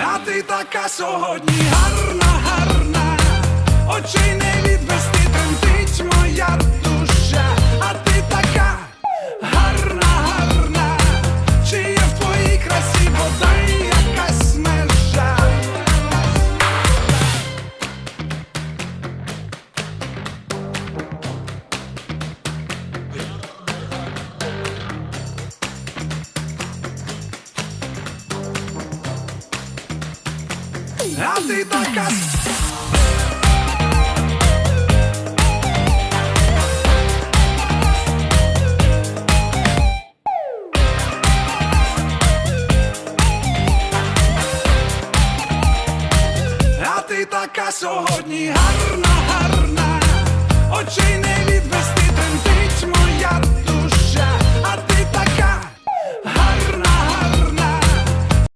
А ти така сьогодні гарна, гарна, очей не A ty taká... A ty taká sohodní harna harna